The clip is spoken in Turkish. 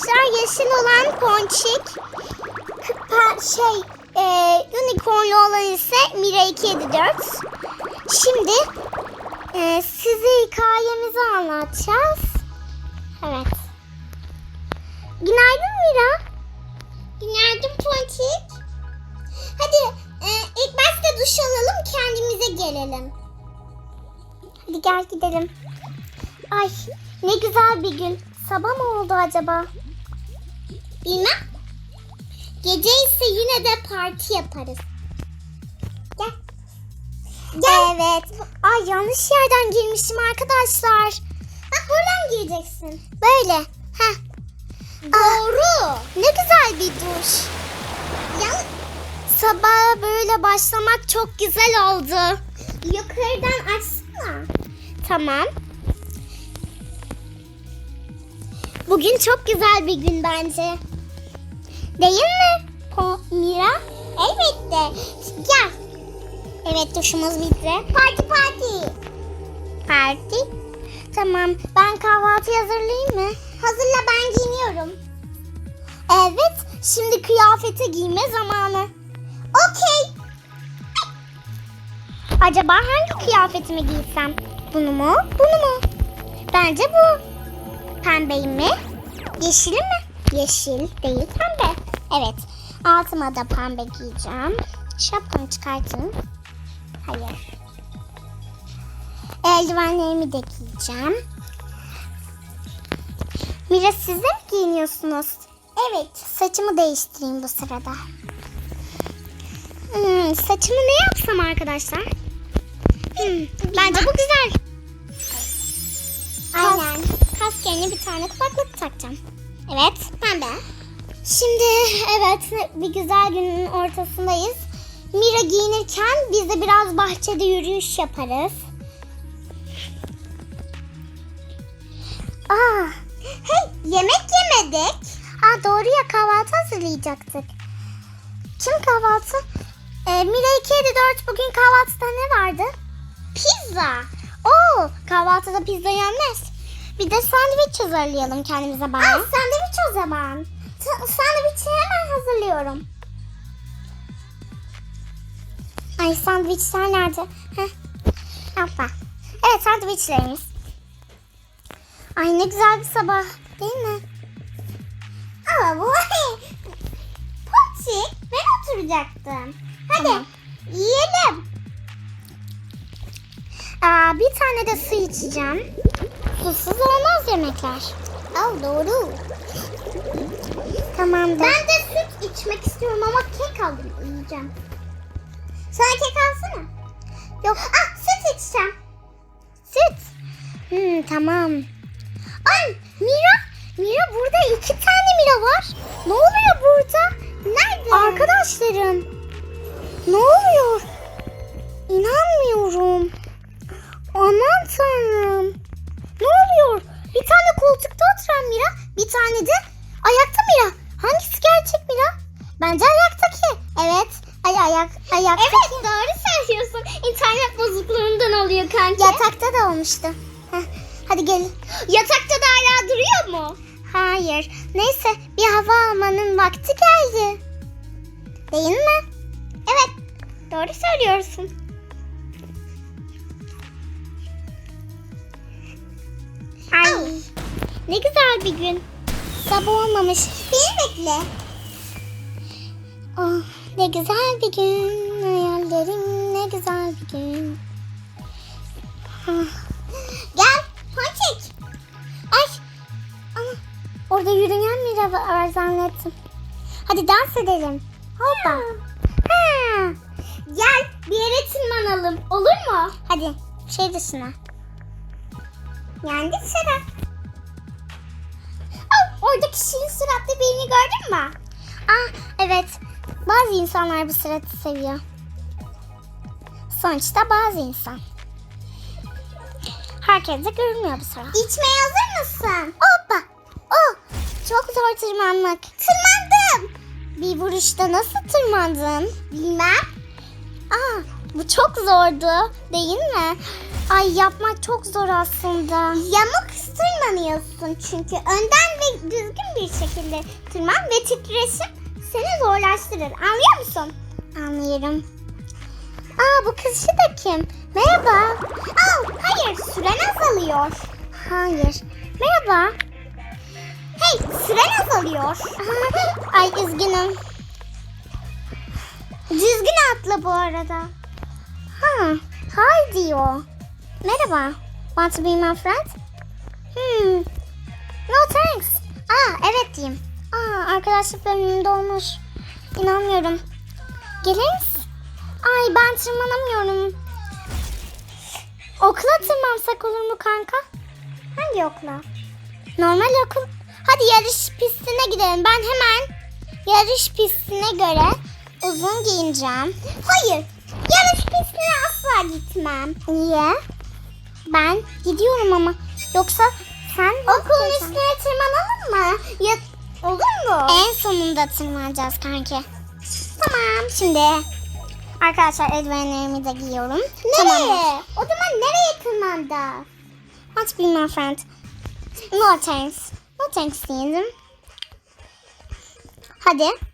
arkadaşlar yeşil olan ponçik. Şey e, unicornlu olan ise Mira 274. Şimdi e, size hikayemizi anlatacağız. Evet. Günaydın Mira. Günaydın Ponçik. Hadi e, ilk başta duş alalım kendimize gelelim. Hadi gel gidelim. Ay ne güzel bir gün. Sabah mı oldu acaba? Bilmem. Gece ise yine de parti yaparız. Gel. Gel. Evet. Ay yanlış yerden girmişim arkadaşlar. Bak buradan gireceksin. Böyle. Heh. Doğru. ne güzel bir duş. Ya, sabaha böyle başlamak çok güzel oldu. Yukarıdan açsana. Tamam. Bugün çok güzel bir gün bence. Değil mi Mira? Elbette. Gel. Evet duşumuz bitti. Parti parti. Parti? Tamam ben kahvaltı hazırlayayım mı? Hazırla ben giyiniyorum. Evet şimdi kıyafeti giyme zamanı. Okey. Acaba hangi kıyafetimi giysem? Bunu mu? Bunu mu? Bence bu. Pembeyi mi? Yeşili mi? Yeşil değil pembe. Evet. Altıma da pembe giyeceğim. Şapkamı çıkartayım. Hayır. Eldivenlerimi de giyeceğim. Mira siz de mi giyiniyorsunuz? Evet. Saçımı değiştireyim bu sırada. Hmm, saçımı ne yapsam arkadaşlar? Hmm, bence bu güzel. Aynen. Yerine bir tane kulaklık takacağım. Evet. Pembe. Şimdi evet bir güzel günün ortasındayız. Mira giyinirken biz de biraz bahçede yürüyüş yaparız. Aa, hey yemek yemedik. Aa doğru ya kahvaltı hazırlayacaktık. Kim kahvaltı? Ee, Mira 254 bugün kahvaltıda ne vardı? Pizza. Oo kahvaltıda pizza yenmez. Bir de sandviç hazırlayalım kendimize bari. Aa, sandviç o zaman. Sa- sandviçi hemen hazırlıyorum. Ay sandviçler nerede? Heh. Hoppa. Evet sandviçlerimiz. Ay ne güzel bir sabah değil mi? Aa bu Poçi ben oturacaktım. Hadi yiyelim. Aa, bir tane de su içeceğim. Yemekler. Al doğru. Tamamdır. Ben de süt içmek istiyorum ama kek aldım yiyeceğim. Sana kek alsana. Yok. Ah süt içeceğim. Süt. Hmm, tamam. Ay Mira. Mira burada iki tane Mira var. Ne oluyor burada? Nerede? Arkadaşlarım. Bence ayaktaki. Evet. Ay ayak ayaktaki. Evet doğru söylüyorsun. İnternet bozukluğundan oluyor kanki. Yatakta da olmuştu. Heh, hadi gelin. Yatakta da hala duruyor mu? Hayır. Neyse bir hava almanın vakti geldi. Değil mi? Evet. Doğru söylüyorsun. Ay. Ne güzel bir gün. Sabah olmamış. Beni bekle. Oh, ne güzel bir gün. Hayallerim ne güzel bir gün. Ah. Gel Ponçik. Ay. Ama orada yürüyen Mira var zannettim. Hadi dans edelim. Hoppa. Ha. Gel bir yere tırmanalım. Olur mu? Hadi şey dışına. Yani dışarı. Aa, oradaki şirin suratlı birini gördün mü? Bazı insanlar bu suratı seviyor. Sonuçta bazı insan. Herkese görünmüyor bu surat. İçmeye hazır mısın? Hoppa. Oh, çok zor tırmanmak. Tırmandım. Bir vuruşta nasıl tırmandın? Bilmem. Aa, bu çok zordu değil mi? Ay yapmak çok zor aslında. Yamuk tırmanıyorsun çünkü. Önden ve düzgün bir şekilde tırman ve titreşim seni zorlaştırır. Anlıyor musun? Anlıyorum. Aa bu kız da kim? Merhaba. Aa hayır süren azalıyor. Hayır. Merhaba. Hey süren azalıyor. Ay üzgünüm. Düzgün atla bu arada. Ha, hi diyor. Merhaba. Want to be my friend? Hmm. No thanks. Aa evet diyeyim. Aa arkadaşlıkların önünde olmuş. İnanmıyorum. Gelir misin? Ay ben tırmanamıyorum. Okula tırmansak olur mu kanka? Hangi okula? Normal okul. Hadi yarış pistine gidelim. Ben hemen yarış pistine göre uzun giyineceğim. Hayır. Yarış pistine asla gitmem. Niye? Ben gidiyorum ama. Yoksa sen Okulun üstüne tırmanalım mı? Ya, olur mu? En sonunda tırmanacağız kanki. Tamam şimdi. Arkadaşlar eldivenlerimi de giyiyorum. Nereye? O zaman nereye tırmanacağız? Be my friend. No thanks. No thanks diyelim. Hadi.